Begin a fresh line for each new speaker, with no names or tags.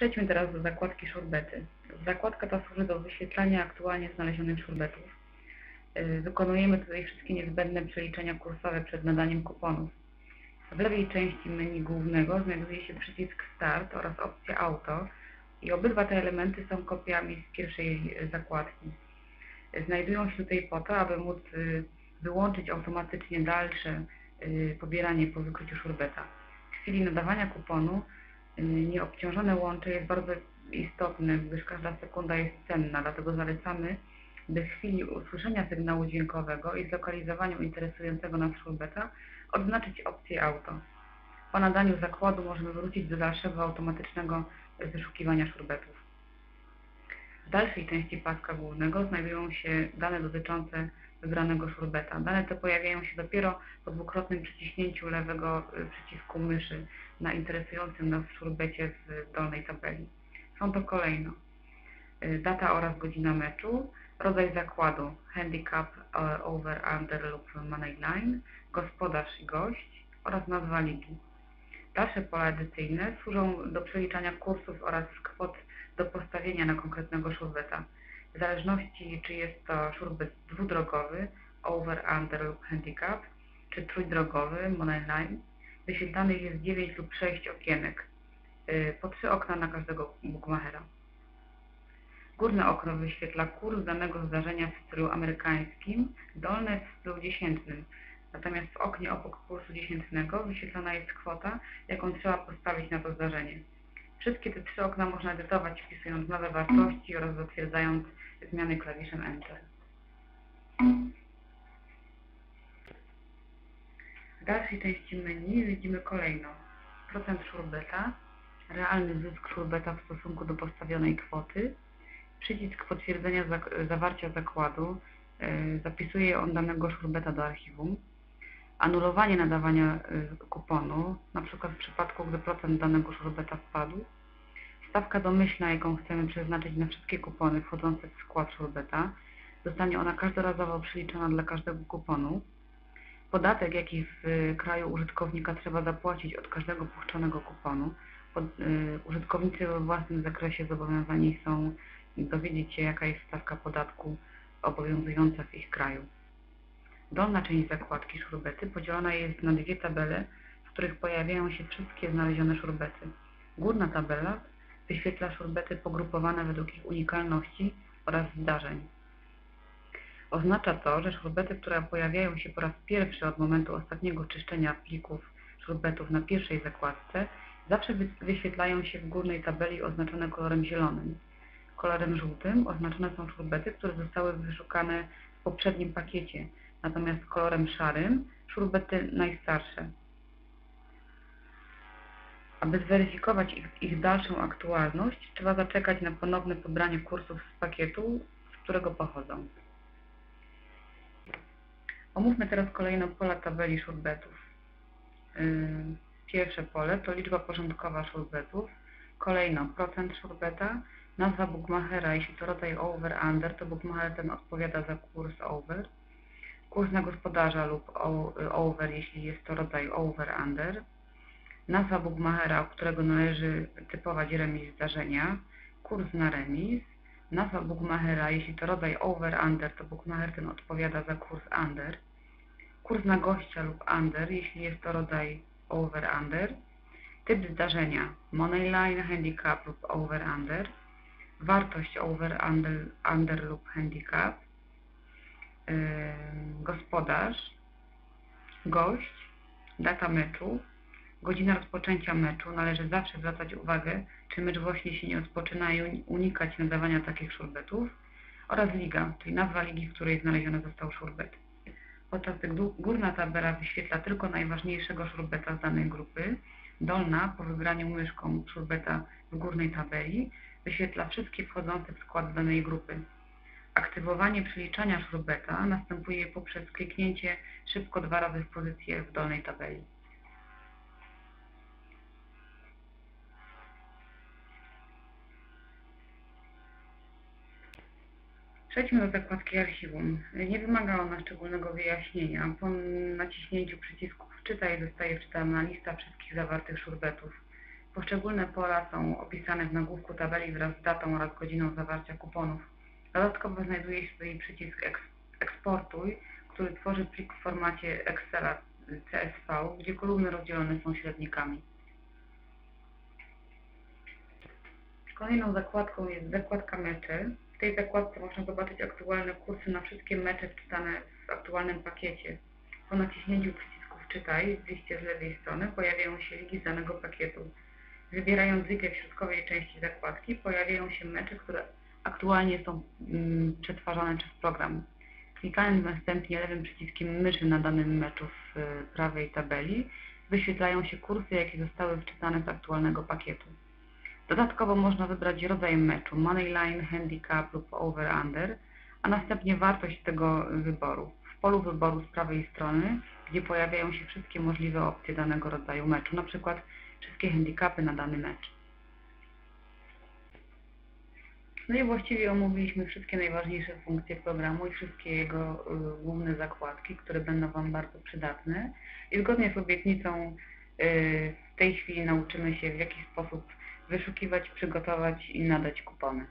Przejdźmy teraz do zakładki szurbety. Zakładka ta służy do wyświetlania aktualnie znalezionych szurbetów. Yy, Wykonujemy tutaj wszystkie niezbędne przeliczenia kursowe przed nadaniem kuponów. W lewej części menu głównego znajduje się przycisk Start oraz opcja Auto i obydwa te elementy są kopiami z pierwszej yy, zakładki. Znajdują się tutaj po to, aby móc yy, wyłączyć automatycznie dalsze pobieranie po wykryciu szurbeta. W chwili nadawania kuponu nieobciążone łącze jest bardzo istotne, gdyż każda sekunda jest cenna, dlatego zalecamy, by w chwili usłyszenia sygnału dźwiękowego i zlokalizowania interesującego nas szurbeta odznaczyć opcję auto. Po nadaniu zakładu możemy wrócić do dalszego automatycznego wyszukiwania szurbetów. W dalszej części paska głównego znajdują się dane dotyczące wybranego szurbeta. Dane te pojawiają się dopiero po dwukrotnym przyciśnięciu lewego y, przycisku myszy na interesującym nas szurbecie w dolnej tabeli. Są to kolejno y, data oraz godzina meczu, rodzaj zakładu handicap, e, over, under lub money line, gospodarz i gość oraz nazwa ligi. Dalsze pola edycyjne służą do przeliczania kursów oraz kwot do postawienia na konkretnego szurbeta. W zależności czy jest to szurbet dwudrogowy, over, under lub handicap, czy trójdrogowy, money line, wyświetlanych jest 9 lub 6 okienek, y, po 3 okna na każdego bookmachera. Górne okno wyświetla kurs danego zdarzenia w stylu amerykańskim, dolne w stylu dziesiętnym. Natomiast w oknie obok kursu dziesiętnego wyświetlona jest kwota, jaką trzeba postawić na to zdarzenie. Wszystkie te trzy okna można edytować wpisując nowe wartości oraz zatwierdzając zmiany klawiszem Enter. W dalszej części menu widzimy kolejno procent szurbeta, realny zysk szurbeta w stosunku do postawionej kwoty, Przycisk potwierdzenia zawarcia zakładu y, zapisuje on danego szurbeta do archiwum. Anulowanie nadawania y, kuponu, na przykład w przypadku, gdy procent danego szurbeta spadł. Stawka domyślna, jaką chcemy przeznaczyć na wszystkie kupony wchodzące w skład szurbeta. Zostanie ona każdorazowo przeliczona dla każdego kuponu. Podatek, jaki w y, kraju użytkownika trzeba zapłacić od każdego puszczonego kuponu. Y, użytkownicy we własnym zakresie zobowiązani są dowiedzieć się, jaka jest stawka podatku obowiązująca w ich kraju. Dolna część zakładki szurbety podzielona jest na dwie tabele, w których pojawiają się wszystkie znalezione szurbety. Górna tabela wyświetla szurbety pogrupowane według ich unikalności oraz zdarzeń. Oznacza to, że szurbety, które pojawiają się po raz pierwszy od momentu ostatniego czyszczenia plików szurbetów na pierwszej zakładce, zawsze wyświetlają się w górnej tabeli oznaczone kolorem zielonym. Kolorem żółtym oznaczone są szurbety, które zostały wyszukane w poprzednim pakiecie, natomiast kolorem szarym szurbety najstarsze. Aby zweryfikować ich, ich dalszą aktualność, trzeba zaczekać na ponowne pobranie kursów z pakietu, z którego pochodzą. Omówmy teraz kolejno pola tabeli szurbetów. Yy, Pierwsze pole to liczba porządkowa szurbetów, kolejno procent szurbeta, nazwa bookmachera, jeśli to rodzaj over, under, to bookmacher ten odpowiada za kurs over, kurs na gospodarza lub over, jeśli jest to rodzaj over, under, nazwa bookmachera, od którego należy typować remis zdarzenia, kurs na remis, nazwa bookmachera, jeśli to rodzaj over, under, to bookmacher ten odpowiada za kurs under, kurs na gościa lub under, jeśli jest to rodzaj over, under, typ zdarzenia, money line, handicap lub over, under, wartość over, under, lub handicap, gospodarz, gość, data meczu, godzina rozpoczęcia meczu. Należy zawsze zwracać uwagę, czy mecz właśnie się nie rozpoczyna i unikać nadawania takich szurbetów oraz liga, czyli nazwa ligi, w której znaleziony został szurbet. Podczas gdy górna tabela wyświetla tylko najważniejszego szurbeta z danej grupy, dolna po wybraniu myszką szurbeta w górnej tabeli wyświetla wszystkie wchodzące w skład danej grupy. Aktywowanie przeliczania szurbeta następuje poprzez kliknięcie szybko dwa razy w pozycję w dolnej tabeli. Przejdźmy do zakładki archiwum. Nie wymaga ona szczególnego wyjaśnienia. Po naciśnięciu przycisku wczytaj zostaje wczytana lista wszystkich zawartych szurbetów. Poszczególne pola są opisane w nagłówku tabeli wraz z datą oraz godziną zawarcia kuponów. Dodatkowo znajduje się tutaj przycisk eks Eksportuj, który tworzy plik w formacie Excela CSV, gdzie kolumny rozdzielone są średnikami. Kolejną zakładką jest zakładka mecze. W tej zakładce można zobaczyć aktualne kursy na wszystkie mecze wczytane w aktualnym pakiecie. Po naciśnięciu przycisku Wczytaj w liście z lewej strony pojawiają się ligi z danego pakietu. Wybierając ligę w środkowej części zakładki pojawiają się mecze, które aktualnie są mm, przetwarzane przez program. Klikając następnie lewym przyciskiem myszy na danym meczu w y, prawej tabeli wyświetlają się kursy, jakie zostały wczytane z aktualnego pakietu. Dodatkowo można wybrać rodzaj meczu, moneyline, handicap lub over-under, a następnie wartość tego wyboru. W polu wyboru z prawej strony, gdzie pojawiają się wszystkie możliwe opcje danego rodzaju meczu, przykład wszystkie handicapy na dany mecz. No i właściwie omówiliśmy wszystkie najważniejsze funkcje programu i wszystkie jego y, główne zakładki, które będą Wam bardzo przydatne. I zgodnie z obietnicą y, w tej chwili nauczymy się w jaki sposób wyszukiwać, przygotować i nadać kupony.